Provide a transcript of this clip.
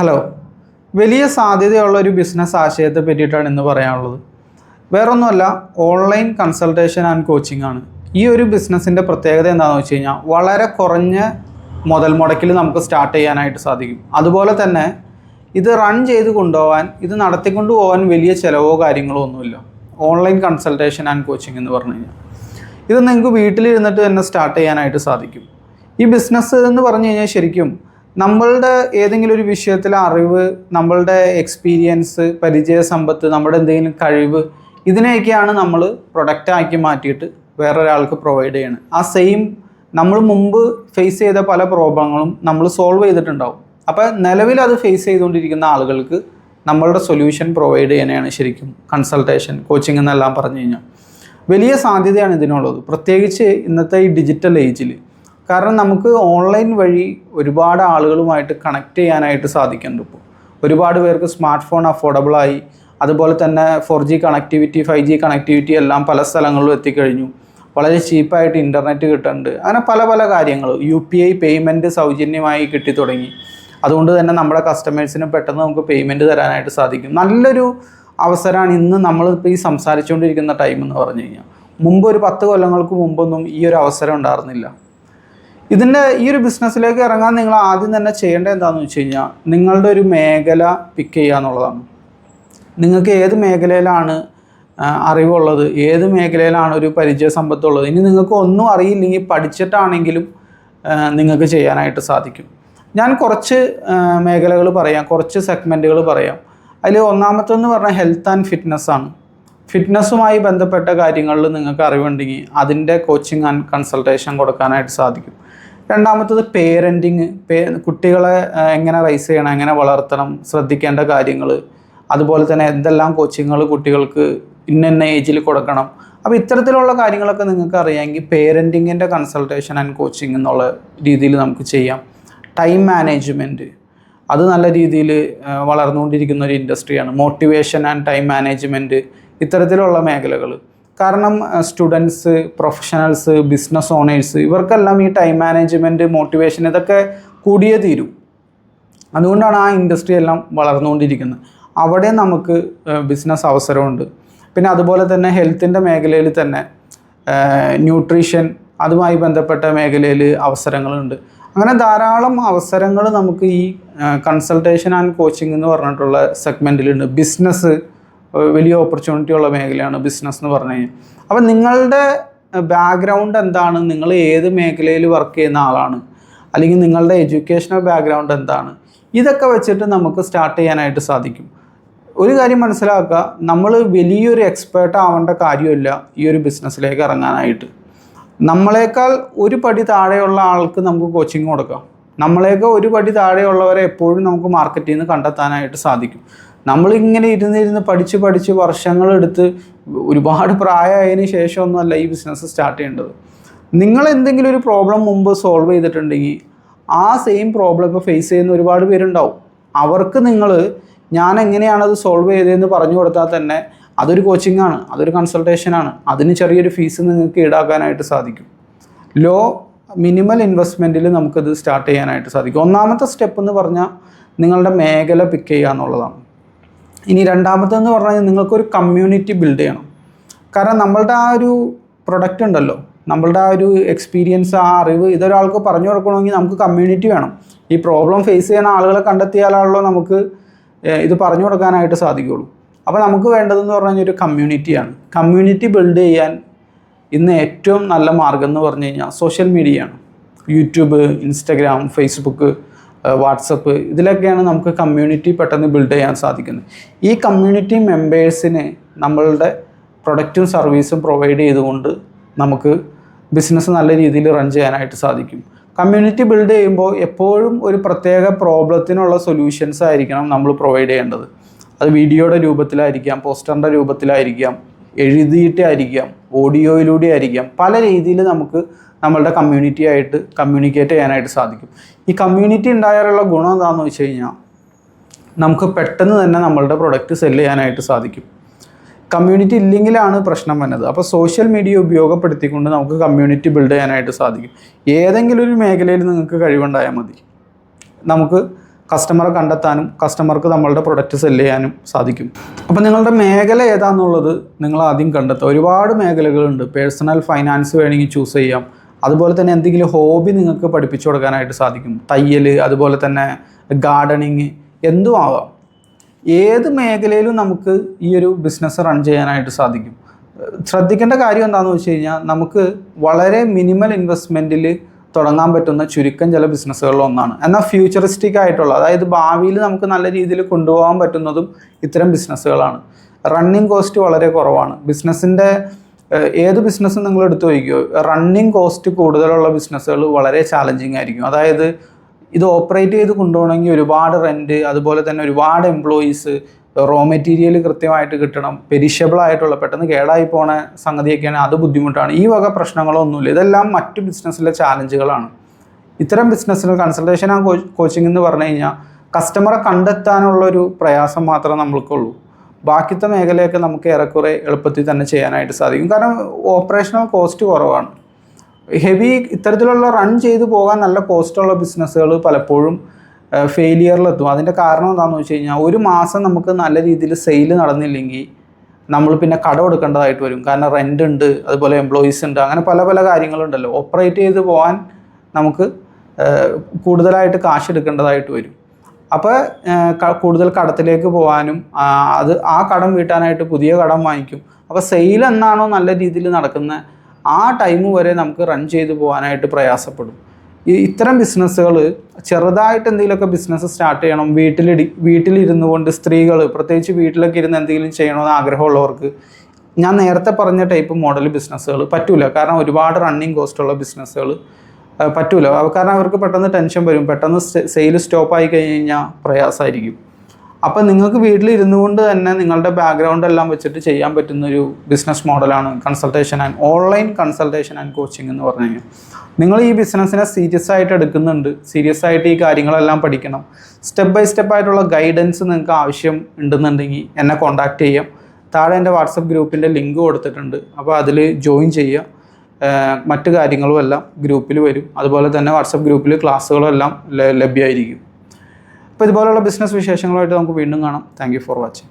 Hello വലിയ സാധ്യതയുള്ള ഒരു ബിസിനസ് ആശയത്തെ പറ്റിയിട്ടാണ് ഇന്ന് പറയാനുള്ളത്. വേറൊന്നുമല്ല ഓൺലൈൻ കൺസൾട്ടേഷൻ ആൻഡ് കോച്ചിങ് ആണ്. ഈ ഒരു ബിസിനസ്സിന്റെ പ്രത്യേകത എന്താണെന്ന് വെച്ച് കഴിഞ്ഞാൽ വളരെ കുറഞ്ഞ മുതൽ മുടക്കിൽ നമുക്ക് സ്റ്റാർട്ട് ചെയ്യാനായിട്ട് സാധിക്കും. അതുപോലെ തന്നെ ഇത് റൺ ചെയ്ത് കൊണ്ടുപോകാൻ ഇത് നടത്തിക്കൊണ്ട് പോകാൻ വലിയ ചിലവോ കാര്യങ്ങളോ ഒന്നുമില്ല. ഓൺലൈൻ കൺസൾട്ടേഷൻ ആൻഡ് കോച്ചിങ് എന്ന് പറഞ്ഞു കഴിഞ്ഞാൽ. ഇത് നിങ്ങൾക്ക് വീട്ടിലിരുന്നിട്ട് തന്നെ സ്റ്റാർട്ട് ചെയ്യാനായിട്ട് സാധിക്കും. ഈ ബിസിനസ് എന്ന് പറഞ്ഞു കഴിഞ്ഞാൽ ശരിക്കും നമ്മളുടെ ഏതെങ്കിലും ഒരു വിഷയത്തിലെ അറിവ് നമ്മളുടെ എക്സ്പീരിയൻസ് പരിചയ സമ്പത്ത് നമ്മുടെ എന്തെങ്കിലും കഴിവ് ഇതിനെയൊക്കെയാണ് നമ്മൾ പ്രൊഡക്റ്റ് പ്രൊഡക്റ്റാക്കി മാറ്റിയിട്ട് വേറൊരാൾക്ക് പ്രൊവൈഡ് ചെയ്യണം. ആ സെയിം നമ്മൾ മുമ്പ് ഫേസ് ചെയ്ത പല പ്രോബ്ലങ്ങളും നമ്മൾ സോൾവ് ചെയ്തിട്ടുണ്ടാവും. അപ്പോൾ നിലവിൽ അത് ഫേസ് ചെയ്തുകൊണ്ടിരിക്കുന്ന ആളുകൾക്ക് നമ്മളുടെ സൊല്യൂഷൻ പ്രൊവൈഡ് ചെയ്യാനാണ് ശരിക്കും കൺസൾട്ടേഷൻ കോച്ചിങ് എന്നെല്ലാം പറഞ്ഞു കഴിഞ്ഞാൽ. വലിയ സാധ്യതയാണ് ഇതിനുള്ളത്. പ്രത്യേകിച്ച് ഇന്നത്തെ ഈ ഡിജിറ്റൽ ഏജിൽ കാരണം നമുക്ക് ഓൺലൈൻ വഴി ഒരുപാട് ആളുകളുമായിട്ട് കണക്ട് ചെയ്യാനായിട്ട് സാധിക്കുന്നുണ്ട് ഇപ്പോൾ ഒരുപാട് പേർക്ക് സ്മാർട്ട് ഫോൺ അഫോർഡബിളായി അതുപോലെ തന്നെ four G connectivity five G connectivity എല്ലാം പല സ്ഥലങ്ങളിലും എത്തിക്കഴിഞ്ഞു. വളരെ ചീപ്പായിട്ട് ഇന്റർനെറ്റ് കിട്ടുന്നുണ്ട്. അങ്ങനെ പല പല കാര്യങ്ങൾ. യു പി ഐ പേയ്മെന്റ് സൗജന്യമായി കിട്ടി തുടങ്ങി. അതുകൊണ്ട് തന്നെ നമ്മുടെ കസ്റ്റമേഴ്സിന് പെട്ടെന്ന് നമുക്ക് പേയ്മെന്റ് തരാനായിട്ട് സാധിക്കും. നല്ലൊരു അവസരമാണ് ഇന്ന് നമ്മളിപ്പോൾ ഈ സംസാരിച്ചുകൊണ്ടിരിക്കുന്ന ടൈം എന്ന് പറഞ്ഞു കഴിഞ്ഞാൽ മുമ്പ് ഒരു പത്ത് കൊല്ലങ്ങൾക്ക് മുമ്പൊന്നും ഈ ഒരു അവസരം ഉണ്ടായിരുന്നില്ല. ഇതിന്റെ ഈ ഒരു ബിസിനസ്സിലേക്ക് ഇറങ്ങാൻ നിങ്ങൾ ആദ്യം തന്നെ ചെയ്യേണ്ടത് എന്താണെന്ന് വെച്ച് കഴിഞ്ഞാൽ നിങ്ങളുടെ ഒരു മേഖല പിക്ക് ചെയ്യുക എന്നുള്ളതാണ്. നിങ്ങൾക്ക് ഏത് മേഖലയിലാണ് അറിവുള്ളത് ഏത് മേഖലയിലാണ് ഒരു പരിചയ സമ്പത്തുള്ളത് ഇനി നിങ്ങൾക്ക് ഒന്നും അറിയില്ലെങ്കിൽ പഠിച്ചിട്ടാണെങ്കിലും നിങ്ങൾക്ക് ചെയ്യാനായിട്ട് സാധിക്കും. ഞാൻ കുറച്ച് മേഖലകൾ പറയാം കുറച്ച് സെഗ്മെന്റുകൾ പറയാം. അതിൽ ഒന്നാമത്തെന്ന് പറഞ്ഞാൽ ഹെൽത്ത് ആൻഡ് ഫിറ്റ്നസ് ആണ്. ഫിറ്റ്നസ്സുമായി ബന്ധപ്പെട്ട കാര്യങ്ങളിൽ നിങ്ങൾക്ക് അറിവുണ്ടെങ്കിൽ അതിന്റെ കോച്ചിങ് ആൻഡ് കൺസൾട്ടേഷൻ കൊടുക്കാനായിട്ട് സാധിക്കും. രണ്ടാമത്തത് പേരന്റിങ് പേ കുട്ടികളെ എങ്ങനെ റൈസ് ചെയ്യണം എങ്ങനെ വളർത്തണം ശ്രദ്ധിക്കേണ്ട കാര്യങ്ങൾ അതുപോലെ തന്നെ എന്തെല്ലാം കോച്ചിങ്ങുകൾ കുട്ടികൾക്ക് ഇന്ന ഇന്ന ഏജിൽ കൊടുക്കണം. അപ്പോൾ ഇത്തരത്തിലുള്ള കാര്യങ്ങളൊക്കെ നിങ്ങൾക്ക് അറിയാമെങ്കിൽ പേരന്റിങ്ങിന്റെ കൺസൾട്ടേഷൻ ആൻഡ് കോച്ചിങ് എന്നുള്ള രീതിയിൽ നമുക്ക് ചെയ്യാം. ടൈം മാനേജ്മെന്റ് അത് നല്ല രീതിയിൽ വളർന്നുകൊണ്ടിരിക്കുന്ന ഒരു ഇൻഡസ്ട്രിയാണ് മോട്ടിവേഷൻ ആൻഡ് ടൈം മാനേജ്മെന്റ് ഇത്തരത്തിലുള്ള മേഖലകൾ കാരണം സ്റ്റുഡൻസ് പ്രൊഫഷണൽസ് ബിസിനസ് ഓണേഴ്സ് ഇവർക്കെല്ലാം ഈ ടൈം മാനേജ്മെന്റ് മോട്ടിവേഷൻ ഇതൊക്കെ കൂടിയേ തീരും. അതുകൊണ്ടാണ് ആ ഇൻഡസ്ട്രി എല്ലാം വളർന്നുകൊണ്ടിരിക്കുന്നത്. അവിടെ നമുക്ക് ബിസിനസ് അവസരമുണ്ട്. പിന്നെ അതുപോലെ തന്നെ ഹെൽത്തിന്റെ മേഖലയിൽ തന്നെ ന്യൂട്രീഷൻ അതുമായി ബന്ധപ്പെട്ട മേഖലയിൽ അവസരങ്ങളുണ്ട്. അങ്ങനെ ധാരാളം അവസരങ്ങൾ നമുക്ക് ഈ കൺസൾട്ടേഷൻ ആൻഡ് കോച്ചിങ് എന്ന് പറഞ്ഞിട്ടുള്ള സെഗ്മെന്റിലുണ്ട് ബിസിനസ് വലിയ ഓപ്പർച്യൂണിറ്റി ഉള്ള മേഖലയാണ് ബിസിനസ് എന്ന് പറഞ്ഞു കഴിഞ്ഞാൽ. അപ്പം നിങ്ങളുടെ ബാക്ക്ഗ്രൗണ്ട് എന്താണ്? നിങ്ങൾ ഏത് മേഖലയിൽ വർക്ക് ചെയ്യുന്ന ആളാണ്? അല്ലെങ്കിൽ നിങ്ങളുടെ എഡ്യൂക്കേഷണൽ ബാക്ക്ഗ്രൗണ്ട് എന്താണ്? ഇതൊക്കെ വെച്ചിട്ട് നമുക്ക് സ്റ്റാർട്ട് ചെയ്യാനായിട്ട് സാധിക്കും. ഒരു കാര്യം മനസ്സിലാക്കുക നമ്മൾ വലിയൊരു എക്സ്പേർട്ട് ആവേണ്ട കാര്യമില്ല ഈ ഒരു ബിസിനസ്സിലേക്ക് ഇറങ്ങാനായിട്ട്. നമ്മളെക്കാൾ ഒരു പടി താഴെയുള്ള ആൾക്ക് നമുക്ക് കോച്ചിങ് കൊടുക്കാം. നമ്മളെക്കാൾ ഒരു പടി താഴെയുള്ളവരെ എപ്പോഴും നമുക്ക് മാർക്കറ്റിൽ നിന്ന് കണ്ടെത്താനായിട്ട് സാധിക്കും. നമ്മളിങ്ങനെ ഇരുന്നിരുന്ന് പഠിച്ച് പഠിച്ച് വർഷങ്ങളെടുത്ത് ഒരുപാട് പ്രായമായതിനു ശേഷമൊന്നുമല്ല ഈ ബിസിനസ് സ്റ്റാർട്ട് ചെയ്യേണ്ടത്. നിങ്ങൾ എന്തെങ്കിലും ഒരു പ്രോബ്ലം മുമ്പ് സോൾവ് ചെയ്തിട്ടുണ്ടെങ്കിൽ ആ സെയിം പ്രോബ്ലം ഇപ്പോൾ ഫേസ് ചെയ്യുന്ന ഒരുപാട് പേരുണ്ടാവും. അവർക്ക് നിങ്ങൾ ഞാൻ എങ്ങനെയാണ് അത് സോൾവ് ചെയ്തതെന്ന് പറഞ്ഞു കൊടുത്താൽ തന്നെ അതൊരു കോച്ചിങ് ആണ് അതൊരു കൺസൾട്ടേഷനാണ് അതിന് ചെറിയൊരു ഫീസ് നിങ്ങൾക്ക് ഈടാക്കാനായിട്ട് സാധിക്കും. ലോ മിനിമൽ ഇൻവെസ്റ്റ്മെന്റിൽ നമുക്കത് സ്റ്റാർട്ട് ചെയ്യാനായിട്ട് സാധിക്കും. ഒന്നാമത്തെ സ്റ്റെപ്പ് എന്ന് പറഞ്ഞാൽ നിങ്ങളുടെ മേഖല പിക്ക് ചെയ്യുക എന്നുള്ളതാണ്. ഇനി രണ്ടാമത്തെന്ന് പറഞ്ഞാൽ നിങ്ങൾക്കൊരു കമ്മ്യൂണിറ്റി ബിൽഡ് ചെയ്യണം. കാരണം നമ്മളുടെ ആ ഒരു പ്രൊഡക്റ്റ് ഉണ്ടല്ലോ. നമ്മളുടെ ആ ഒരു എക്സ്പീരിയൻസ് ആ അറിവ് ഇതൊരാൾക്ക് പറഞ്ഞു കൊടുക്കണമെങ്കിൽ നമുക്ക് കമ്മ്യൂണിറ്റി വേണം. ഈ പ്രോബ്ലം ഫേസ് ചെയ്യുന്ന ആളുകളെ കണ്ടെത്തിയാലാണല്ലോ നമുക്ക് ഇത് പറഞ്ഞു കൊടുക്കാനായിട്ട് സാധിക്കുള്ളൂ അപ്പോൾ നമുക്ക് വേണ്ടതെന്ന് പറഞ്ഞാൽ ഒരു കമ്മ്യൂണിറ്റിയാണ് കമ്മ്യൂണിറ്റി ബിൽഡ് ചെയ്യാൻ ഇന്ന് ഏറ്റവും നല്ല മാർഗം എന്ന് പറഞ്ഞു കഴിഞ്ഞാൽ സോഷ്യൽ മീഡിയയാണ് യൂട്യൂബ് ഇൻസ്റ്റഗ്രാം ഫേസ്ബുക്ക് വാട്സപ്പ് ഇതിലൊക്കെയാണ് നമുക്ക് കമ്മ്യൂണിറ്റി പെട്ടെന്ന് ബിൽഡ് ചെയ്യാൻ സാധിക്കുന്നത്. ഈ കമ്മ്യൂണിറ്റി മെമ്പേഴ്സിന് നമ്മളുടെ പ്രൊഡക്റ്റും സർവീസും പ്രൊവൈഡ് ചെയ്തുകൊണ്ട് നമുക്ക് ബിസിനസ് നല്ല രീതിയിൽ റൺ ചെയ്യാനായിട്ട് സാധിക്കും. കമ്മ്യൂണിറ്റി ബിൽഡ് ചെയ്യുമ്പോൾ എപ്പോഴും ഒരു പ്രത്യേക പ്രോബ്ലത്തിനുള്ള സൊല്യൂഷൻസ് ആയിരിക്കണം നമ്മൾ പ്രൊവൈഡ് ചെയ്യേണ്ടത്. അത് വീഡിയോയുടെ രൂപത്തിലായിരിക്കാം പോസ്റ്ററിന്റെ രൂപത്തിലായിരിക്കാം എഴുതിയിട്ടായിരിക്കാം ഓഡിയോയിലൂടെ ആയിരിക്കാം. പല രീതിയിൽ നമുക്ക് നമ്മളുടെ കമ്മ്യൂണിറ്റി ആയിട്ട് കമ്മ്യൂണിക്കേറ്റ് ചെയ്യാനായിട്ട് സാധിക്കും. ഈ കമ്മ്യൂണിറ്റി ഉണ്ടായാലുള്ള ഗുണം എന്താണെന്ന് വെച്ച് കഴിഞ്ഞാൽ നമുക്ക് പെട്ടെന്ന് തന്നെ നമ്മളുടെ പ്രൊഡക്റ്റ് സെല്ല് ചെയ്യാനായിട്ട് സാധിക്കും. കമ്മ്യൂണിറ്റി ഇല്ലെങ്കിലാണ് പ്രശ്നം വന്നത്. അപ്പോൾ സോഷ്യൽ മീഡിയ ഉപയോഗപ്പെടുത്തിക്കൊണ്ട് നമുക്ക് കമ്മ്യൂണിറ്റി ബിൽഡ് ചെയ്യാനായിട്ട് സാധിക്കും. ഏതെങ്കിലും ഒരു മേഖലയിൽ നിങ്ങൾക്ക് കഴിവുണ്ടായാൽ മതി. നമുക്ക് കസ്റ്റമറെ കണ്ടെത്താനും കസ്റ്റമർക്ക് നമ്മളുടെ പ്രൊഡക്റ്റ് സെല്ല് ചെയ്യാനും സാധിക്കും. അപ്പോൾ നിങ്ങളുടെ മേഖല ഏതാണെന്നുള്ളത് നിങ്ങൾ ആദ്യം കണ്ടെത്തുക. ഒരുപാട് മേഖലകളുണ്ട്. പേഴ്സണൽ ഫൈനാൻസ് വേണമെങ്കിൽ ചൂസ് ചെയ്യാം. അതുപോലെ തന്നെ എന്തെങ്കിലും ഹോബി നിങ്ങൾക്ക് പഠിപ്പിച്ചു കൊടുക്കാനായിട്ട് സാധിക്കും. തയ്യൽ അതുപോലെ തന്നെ ഗാർഡനിങ് എന്തും ആവാം. ഏത് മേഖലയിലും നമുക്ക് ഈ ഒരു ബിസിനസ് റൺ ചെയ്യാനായിട്ട് സാധിക്കും. ശ്രദ്ധിക്കേണ്ട കാര്യം എന്താണെന്ന് വെച്ച് കഴിഞ്ഞാൽ നമുക്ക് വളരെ മിനിമൽ ഇൻവെസ്റ്റ്മെന്റിൽ തുടങ്ങാൻ പറ്റുന്ന ചുരുക്കം ചില ബിസിനസ്സുകളിൽ ഒന്നാണ്. എന്നാൽ ഫ്യൂച്ചറിസ്റ്റിക് ആയിട്ടുള്ള അതായത് ഭാവിയിൽ നമുക്ക് നല്ല രീതിയിൽ കൊണ്ടുപോകാൻ പറ്റുന്നതും ഇത്തരം ബിസിനസ്സുകളാണ് റണ്ണിങ് കോസ്റ്റ് വളരെ കുറവാണ്. ബിസിനസ്സിന്റെ ഏത് ബിസിനസ്സും നിങ്ങൾ എടുത്തു വയ്ക്കുമോ റണ്ണിങ് കോസ്റ്റ് കൂടുതലുള്ള ബിസിനസ്സുകൾ വളരെ ചാലഞ്ചിങ് ആയിരിക്കും. അതായത് ഇത് ഓപ്പറേറ്റ് ചെയ്ത് കൊണ്ടുപോകണമെങ്കിൽ ഒരുപാട് റെന്റ് അതുപോലെ തന്നെ ഒരുപാട് എംപ്ലോയീസ് റോ മെറ്റീരിയൽ കൃത്യമായിട്ട് കിട്ടണം പെരിഷബിൾ ആയിട്ടുള്ള പെട്ടെന്ന് കേടായി പോണ സംഗതിയൊക്കെയാണ്. അത് ബുദ്ധിമുട്ടാണ്. ഈ വക പ്രശ്നങ്ങളൊന്നുമില്ല. ഇതെല്ലാം മറ്റു ബിസിനസ്സിലെ ചാലഞ്ചുകളാണ് ഇത്തരം ബിസിനസ്സിന് കൺസൾട്ടേഷൻ ആ കോച്ചിങ് എന്ന് പറഞ്ഞു കഴിഞ്ഞാൽ കസ്റ്റമറെ കണ്ടെത്താനുള്ളൊരു പ്രയാസം മാത്രമേ നമ്മൾക്കുള്ളൂ. ബാക്കിത്തെ മേഖലയൊക്കെ നമുക്ക് ഏറെക്കുറെ എളുപ്പത്തിൽ തന്നെ ചെയ്യാനായിട്ട് സാധിക്കും. കാരണം ഓപ്പറേഷണൽ കോസ്റ്റ് കുറവാണ്. ഹെവി ഇത്തരത്തിലുള്ള റൺ ചെയ്തു പോകാൻ നല്ല കോസ്റ്റുള്ള ബിസിനസ്സുകൾ പലപ്പോഴും ഫെയിലിയറിലെത്തും അതിന്റെ കാരണം എന്താണെന്ന് വെച്ച് കഴിഞ്ഞാൽ ഒരു മാസം നമുക്ക് നല്ല രീതിയിൽ സെയിൽ നടന്നില്ലെങ്കിൽ നമ്മൾ പിന്നെ കട കൊടുക്കേണ്ടതായിട്ട് വരും. കാരണം റെന്റ് ഉണ്ട് അതുപോലെ എംപ്ലോയീസ് ഉണ്ട് അങ്ങനെ പല പല കാര്യങ്ങളുണ്ടല്ലോ. ഓപ്പറേറ്റ് ചെയ്ത് പോകാൻ നമുക്ക് കൂടുതലായിട്ട് കാശ് എടുക്കേണ്ടതായിട്ട് വരും. അപ്പോൾ കൂടുതൽ കടത്തിലേക്ക് പോകാനും അത് ആ കടം വീട്ടാനായിട്ട് പുതിയ കടം വാങ്ങിക്കും. അപ്പോൾ സെയിൽ എന്നാണോ നല്ല രീതിയിൽ നടക്കുന്നത് ആ ടൈം വരെ നമുക്ക് റൺ ചെയ്ത് പോകാനായിട്ട് പ്രയാസപ്പെടും. ഈ ഇത്തരം ബിസിനസ്സുകൾ ചെറുതായിട്ട് എന്തെങ്കിലുമൊക്കെ ബിസിനസ് സ്റ്റാർട്ട് ചെയ്യണം. വീട്ടിലിടി വീട്ടിലിരുന്നു കൊണ്ട് സ്ത്രീകൾ പ്രത്യേകിച്ച് വീട്ടിലൊക്കെ ഇരുന്ന് എന്തെങ്കിലും ചെയ്യണമെന്ന് ആഗ്രഹമുള്ളവർക്ക് ഞാൻ നേരത്തെ പറഞ്ഞ ടൈപ്പ് മോഡൽ ബിസിനസ്സുകൾ പറ്റില്ല കാരണം ഒരുപാട് റണ്ണിങ് കോസ്റ്റുള്ള ബിസിനസ്സുകൾ. പറ്റൂല. കാരണം അവർക്ക് പെട്ടെന്ന് ടെൻഷൻ വരും. പെട്ടെന്ന് സെയിൽ സ്റ്റോപ്പ് ആയി കഴിഞ്ഞ് കഴിഞ്ഞാൽ പ്രയാസമായിരിക്കും അപ്പം നിങ്ങൾക്ക് വീട്ടിലിരുന്നു കൊണ്ട് തന്നെ നിങ്ങളുടെ ബാക്ക്ഗ്രൗണ്ട് എല്ലാം വെച്ചിട്ട് ചെയ്യാൻ പറ്റുന്ന ഒരു ബിസിനസ് മോഡലാണ് consultation and online consultation and coaching എന്ന് പറഞ്ഞു കഴിഞ്ഞാൽ. നിങ്ങൾ ഈ ബിസിനസ്സിനെ സീരിയസ് ആയിട്ട് എടുക്കുന്നുണ്ട്. സീരിയസ് ആയിട്ട് ഈ കാര്യങ്ങളെല്ലാം പഠിക്കണം. സ്റ്റെപ്പ് ബൈ സ്റ്റെപ്പ് ആയിട്ടുള്ള ഗൈഡൻസ് നിങ്ങൾക്ക് ആവശ്യം ഉണ്ടെന്നുണ്ടെങ്കിൽ എന്നെ കോൺടാക്റ്റ് ചെയ്യാം. താഴെ എന്റെ വാട്സപ്പ് ഗ്രൂപ്പിന്റെ ലിങ്ക് കൊടുത്തിട്ടുണ്ട്. അപ്പോൾ അതിൽ ജോയിൻ ചെയ്യുക. മറ്റു കാര്യങ്ങളും എല്ലാം ഗ്രൂപ്പിൽ വരും. അതുപോലെ തന്നെ വാട്സപ്പ് ഗ്രൂപ്പിൽ ക്ലാസ്സുകളെല്ലാം ലഭ്യമായിരിക്കും അപ്പോൾ ഇതുപോലെയുള്ള ബിസിനസ് വിശേഷങ്ങളുമായിട്ട് നമുക്ക് വീണ്ടും കാണാം. Thank for watching